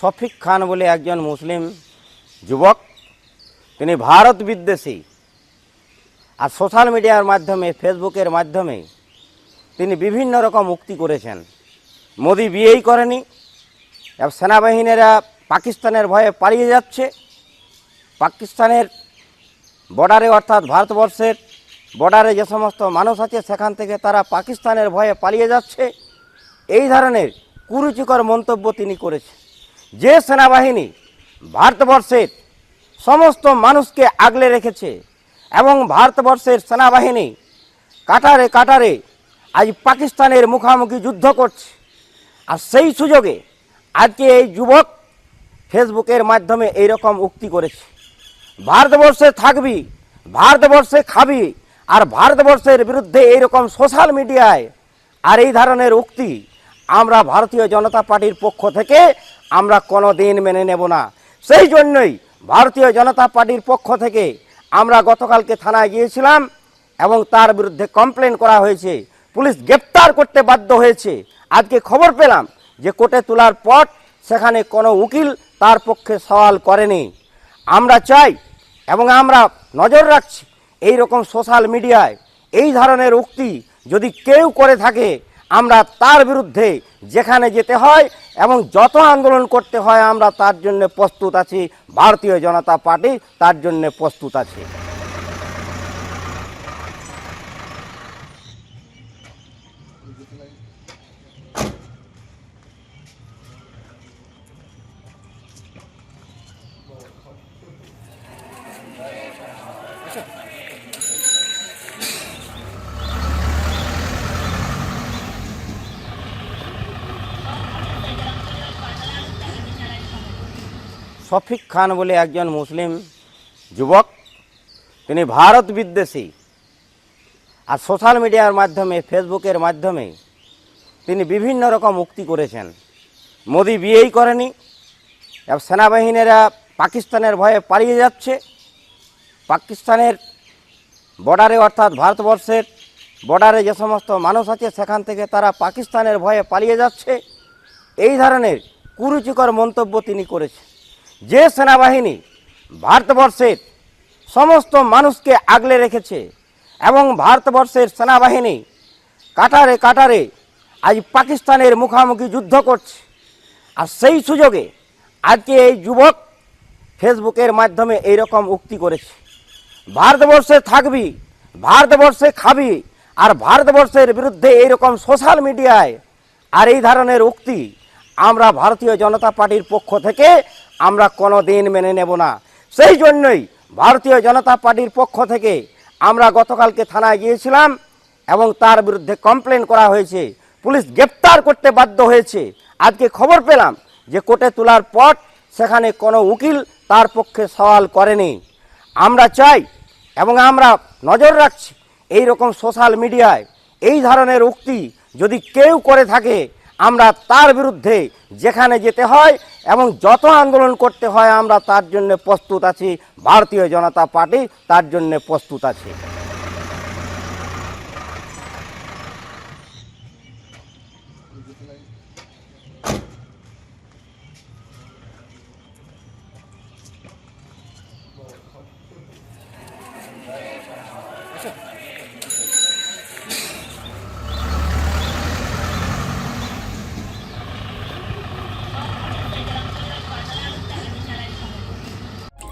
শফিক খান বলে একজন মুসলিম যুবক, তিনি ভারত বিদ্বেষী। আর সোশ্যাল মিডিয়ার মাধ্যমে, ফেসবুকের মাধ্যমে তিনি বিভিন্ন রকম মুক্তি করেছেন। মোদি বিয়েই করেনি সেনাবাহিনীরা পাকিস্তানের ভয়ে পালিয়ে যাচ্ছে। পাকিস্তানের বর্ডারে, অর্থাৎ ভারতবর্ষের বর্ডারে যে সমস্ত মানুষ আছে, সেখান থেকে তারা পাকিস্তানের ভয়ে পালিয়ে যাচ্ছে। এই ধরনের কুরুচিকর মন্তব্য তিনি করেছেন। যে সেনাবাহিনী ভারতবর্ষের সমস্ত মানুষকে আগলে রেখেছে এবং ভারতবর্ষের সেনাবাহিনী কাটারে কাটারে আজ পাকিস্তানের মুখামুখি যুদ্ধ করছে। আর সেই সুযোগে আজকে এই যুবক ফেসবুকের মাধ্যমে এই রকম উক্তি করেছে। ভারতবর্ষে থাকবি, ভারতবর্ষে খাবি আর ভারতবর্ষের বিরুদ্ধে এইরকম সোশ্যাল মিডিয়ায় আর এই ধরনের উক্তি আমরা ভারতীয় জনতা পার্টির পক্ষ থেকে আমরা কোনো দিন মেনে নেব না। সেই জন্যই ভারতীয় জনতা পার্টির পক্ষ থেকে আমরা গতকালকে থানায় গিয়েছিলাম এবং তার বিরুদ্ধে কমপ্লেন করা হয়েছে। পুলিশ গ্রেপ্তার করতে বাধ্য হয়েছে। আজকে খবর পেলাম যে কোর্টে তোলার পর সেখানে কোনো উকিল তার পক্ষে সওয়াল করেনি। আমরা চাই এবং আমরা নজর রাখছি এই রকম সোশ্যাল মিডিয়ায় এই ধরনের উক্তি যদি কেউ করে থাকে আমরা তার বিরুদ্ধে যেখানে যেতে হয় এবং যত আন্দোলন করতে হয় আমরা তার জন্য প্রস্তুত আছি। ভারতীয় জনতা পার্টি তার জন্য প্রস্তুত আছে। শফিক খান বলে একজন মুসলিম যুবক, তিনি ভারত বিদ্বেষী। আর সোশ্যাল মিডিয়ার মাধ্যমে, ফেসবুকের মাধ্যমে তিনি বিভিন্ন রকম মুক্তি করেছেন। মোদি বিয়েই করেনি সেনাবাহিনীরা পাকিস্তানের ভয়ে পালিয়ে যাচ্ছে। পাকিস্তানের বর্ডারে, অর্থাৎ ভারতবর্ষের বর্ডারে যে সমস্ত মানুষ আছে, সেখান থেকে তারা পাকিস্তানের ভয়ে পালিয়ে যাচ্ছে। এই ধরনের কুরুচিকর মন্তব্য তিনি করেছেন। যে সেনাবাহিনী ভারতবর্ষের সমস্ত মানুষকে আগলে রেখেছে এবং ভারতবর্ষের সেনাবাহিনী কাটারে কাটারে আজ পাকিস্তানের মুখামুখি যুদ্ধ করছে। আর সেই সুযোগে আজকে এই যুবক ফেসবুকের মাধ্যমে এই রকম উক্তি করেছে। ভারতবর্ষে থাকবি, ভারতবর্ষে খাবি আর ভারতবর্ষের বিরুদ্ধে এইরকম সোশ্যাল মিডিয়ায় আর এই ধরনের উক্তি আমরা ভারতীয় জনতা পার্টির পক্ষ থেকে আমরা কোনো দিন মেনে নেব না। সেই জন্যই ভারতীয় জনতা পার্টির পক্ষ থেকে আমরা গতকালকে থানায় গিয়েছিলাম এবং তার বিরুদ্ধে কমপ্লেন করা হয়েছে। পুলিশ গ্রেপ্তার করতে বাধ্য হয়েছে। আজকে খবর পেলাম যে কোর্টে তোলার পর সেখানে কোনো উকিল তার পক্ষে সওয়াল করেনি। আমরা চাই এবং আমরা নজর রাখছি এই রকম সোশ্যাল মিডিয়ায় এই ধরনের উক্তি যদি কেউ করে থাকে আমরা তার বিরুদ্ধে যেখানে যেতে হয় এবং যত আন্দোলন করতে হয় আমরা তার জন্য প্রস্তুত আছি। ভারতীয় জনতা পার্টি তার জন্য প্রস্তুত আছে।